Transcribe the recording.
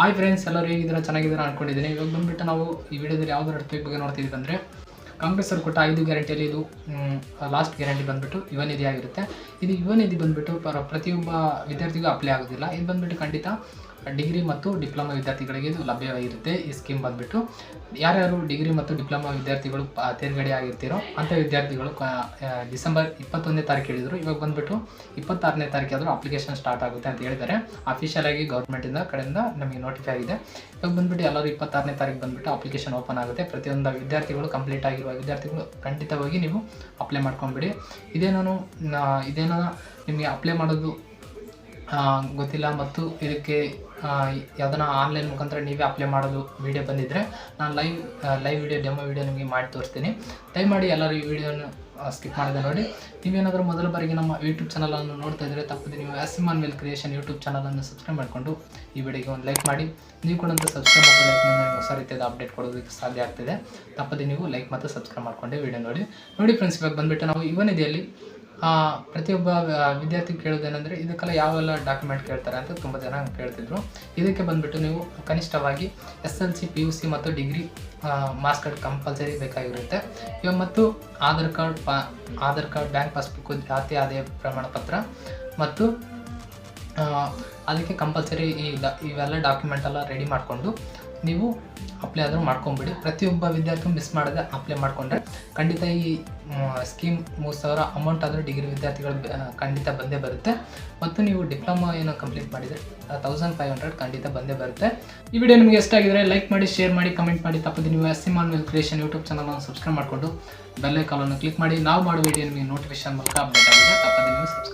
Hi friends ಎಲ್ಲರೂ ಹೇಗಿದ್ದೀರಾ? ಚೆನ್ನಾಗಿದ್ದೀರಾ ಅಂದ್ಕೊಂಡಿದ್ದೀನಿ ಇವಾಗ ಬಂದುಬಿಟ್ಟು ನಾವು ಈ ವಿಡಿಯೋದಲ್ಲಿ ಯಾವ್ದಾರು ಟಾಪಿಕ್ ಬಗ್ಗೆ ನೋಡ್ತಿದ್ದೀವಿ ಅಂದರೆ, ಕಾಂಗ್ರೆಸ್ ಅವರು ಕೊಟ್ಟ ಐದು ಗ್ಯಾರಂಟಿಯಲ್ಲಿ ಇದು ಲಾಸ್ಟ್ ಗ್ಯಾರಂಟಿ ಬಂದುಬಿಟ್ಟು ಯುವ ನಿಧಿ ಆಗಿರುತ್ತೆ. ಇದು ಯುವ ನಿಧಿ ಬಂದ್ಬಿಟ್ಟು ಪರ ಪ್ರತಿಯೊಬ್ಬ ವಿದ್ಯಾರ್ಥಿಗೂ ಅಪ್ಲೈ ಆಗೋದಿಲ್ಲ. ಇದು ಬಂದ್ಬಿಟ್ಟು ಖಂಡಿತ ಡಿಗ್ರಿ ಮತ್ತು ಡಿಪ್ಲೊಮಾ ವಿದ್ಯಾರ್ಥಿಗಳಿಗೆ ಇದು ಲಭ್ಯವಾಗಿರುತ್ತೆ. ಈ ಸ್ಕೀಮ್ ಬಂದುಬಿಟ್ಟು ಯಾರ್ಯಾರು ಡಿಗ್ರಿ ಮತ್ತು ಡಿಪ್ಲೊಮಾ ವಿದ್ಯಾರ್ಥಿಗಳು ತೇರ್ಗಡೆ ಆಗಿರ್ತೀರೋ ಅಂಥ ವಿದ್ಯಾರ್ಥಿಗಳು ಡಿಸೆಂಬರ್ ಇಪ್ಪತ್ತೊಂದನೇ ತಾರೀಕು ಹೇಳಿದರು. ಇವಾಗ ಬಂದ್ಬಿಟ್ಟು ಇಪ್ಪತ್ತಾರನೇ ತಾರೀಕು ಆದರೂ ಅಪ್ಲಿಕೇಶನ್ ಸ್ಟಾರ್ಟ್ ಆಗುತ್ತೆ ಅಂತ ಹೇಳಿದ್ದಾರೆ. ಅಫಿಷಿಯಲ್ ಆಗಿ ಗೌರ್ಮೆಂಟಿಂದ ಕಡೆಯಿಂದ ನಮಗೆ ನೋಟಿಫೈ ಆಗಿದೆ. ಇವಾಗ ಬಂದುಬಿಟ್ಟು ಎಲ್ಲರೂ ಇಪ್ಪತ್ತಾರನೇ ತಾರೀಕು ಬಂದುಬಿಟ್ಟು ಅಪ್ಲಿಕೇಶನ್ ಓಪನ್ ಆಗುತ್ತೆ. ಪ್ರತಿಯೊಂದು ವಿದ್ಯಾರ್ಥಿಗಳು ಕಂಪ್ಲೀಟ್ ಆಗಿರುವ ವಿದ್ಯಾರ್ಥಿಗಳು ಖಂಡಿತವಾಗಿ ನೀವು ಅಪ್ಲೈ ಮಾಡ್ಕೊಂಬಿಡಿ ಇದೇನೋ ಇದೇನೋ ನಿಮಗೆ ಅಪ್ಲೈ ಮಾಡೋದು ಗೊತ್ತಿಲ್ಲ ಮತ್ತು ಇದಕ್ಕೆ ಯಾವುದನ್ನ ಆನ್ಲೈನ್ ಮುಖಾಂತರ ನೀವೇ ಅಪ್ಲೈ ಮಾಡೋದು ವೀಡಿಯೋ ಬಂದಿದ್ದರೆ ನಾನು live live video demo video ನಿಮಗೆ ಮಾಡಿ ತೋರಿಸ್ತೀನಿ. ದಯಮಾಡಿ ಎಲ್ಲರೂ ಈ ವಿಡಿಯೋನ ಸ್ಕಿಪ್ ಮಾಡಿದೆ ನೋಡಿ. ನೀವೇನಾದರೂ ಮೊದಲ ಬಾರಿಗೆ ನಮ್ಮ ಯೂಟ್ಯೂಬ್ ಚಾನಲನ್ನು ನೋಡ್ತಾ ಇದ್ದರೆ ತಪ್ಪದೆ ನೀವು ಆಸಿಮಾನ್ ವೆಲ್ ಕ್ರಿಯೇಷನ್ ಯೂಟ್ಯೂಬ್ ಚಾನಲನ್ನು ಸಬ್ಸ್ಕ್ರೈಬ್ ಮಾಡಿಕೊಂಡು ಈ ವಿಡಿಯೋಗೆ ಒಂದು ಲೈಕ್ ಮಾಡಿ. ನೀವು ಕೂಡ ಸಬ್ಸ್ಕ್ರೈಬ್ ಮತ್ತು ಲೈಕ್ ನನಗೆ ಹೊಸ ರೀತಿಯಾದ ಅಪ್ಡೇಟ್ ಕೊಡೋದಕ್ಕೆ ಸಾಧ್ಯ ಆಗ್ತಿದೆ. ತಪ್ಪದೆ ನೀವು ಲೈಕ್ ಮತ್ತು ಸಬ್ಸ್ಕ್ರೈಬ್ ಮಾಡಿಕೊಂಡೆ ವಿಡಿಯೋ ನೋಡಿ. ನೋಡಿ ಫ್ರೆಂಡ್ಸ್ ಇವಾಗ ಬಂದುಬಿಟ್ಟು ನಾವು ಇವನ್ ನಿಧಿಯಲ್ಲಿ ಆ, ಪ್ರತಿಯೊಬ್ಬ ವಿದ್ಯಾರ್ಥಿ ಕೇಳೋದೇನೆಂದರೆ ಇದಕ್ಕೆಲ್ಲ ಯಾವೆಲ್ಲ ಡಾಕ್ಯುಮೆಂಟ್ ಕೇಳ್ತಾರೆ ಅಂತ ತುಂಬ ಜನ ಕೇಳ್ತಿದ್ರು. ಇದಕ್ಕೆ ಬಂದುಬಿಟ್ಟು ನೀವು ಕನಿಷ್ಠವಾಗಿ S L C, P U C ಮತ್ತು ಡಿಗ್ರಿ ಮಾರ್ಕ್ಸ್ ಕಾರ್ಡ್ ಕಂಪಲ್ಸರಿ ಬೇಕಾಗಿರುತ್ತೆ. ಇವಾಗ ಮತ್ತು ಆಧಾರ್ ಕಾರ್ಡ್, ಪಾ, ಆಧಾರ್ ಕಾರ್ಡ್, ಬ್ಯಾಂಕ್ ಪಾಸ್ಬುಕ್, ಜಾತಿ, ಆದಾಯ ಪ್ರಮಾಣ ಪತ್ರ ಮತ್ತು ಅದಕ್ಕೆ ಕಂಪಲ್ಸರಿ ಈ ಡ- ಇವೆಲ್ಲ ಡಾಕ್ಯುಮೆಂಟ್ ಎಲ್ಲ ರೆಡಿ ಮಾಡಿಕೊಂಡು ನೀವು ಅಪ್ಲೈ ಆದರೂ ಮಾಡ್ಕೊಂಬಿಡಿ. ಪ್ರತಿಯೊಬ್ಬ ವಿದ್ಯಾರ್ಥಿ ಮಿಸ್ ಮಾಡದೆ ಅಪ್ಲೈ ಮಾಡಿಕೊಂಡ್ರೆ ಖಂಡಿತ ಈ ಸ್ಕೀಮ್ ಮೂರು ಸಾವಿರ ಅಮೌಂಟ್ ಆದರೂ ಡಿಗ್ರಿ ವಿದ್ಯಾರ್ಥಿಗಳು ಖಂಡಿತ ಬಂದೇ ಬರುತ್ತೆ. ಮತ್ತು ನೀವು ಡಿಪ್ಲೊಮಾ ಏನೋ ಕಂಪ್ಲೀಟ್ ಮಾಡಿದರೆ ತೌಸಂಡ್ ಫೈವ್ ಹಂಡ್ರೆಡ್ ಖಂಡಿತ ಬಂದೇ ಬರುತ್ತೆ. ಈ ವಿಡಿಯೋ ನಿಮಗೆ ಇಷ್ಟ ಆಗಿದ್ರೆ ಲೈಕ್ ಮಾಡಿ ಶೇರ್ ಮಾಡಿ ಕಮೆಂಟ್ ಮಾಡಿ. ತಪ್ಪದೆ ನೀವು ಎಸ್ ಸಿಮಾನ್ ಕ್ರಿಯೇಷನ್ ಯೂಟ್ಯೂಬ್ ಚಾನಲನ್ನು ಸಬ್ಸ್ಕ್ರೈಬ್ ಮಾಡಿಕೊಂಡು ಬೆಲ್ಲೈಕಾಲನ್ನು ಕ್ಲಿಕ್ ಮಾಡಿ. ನಾವು ಮಾಡೋ ವಿಡಿಯೋ ನಿಮಗೆ ನೋಟಿಫಿಕೇಶನ್ ಮೂಲಕ ಅಪ್ಡೇಟ್ ಆಗಿದೆ ತಪ್ಪದೆ ನೀವು ಸಬ್ಸ್ಕ್ರೈಬ್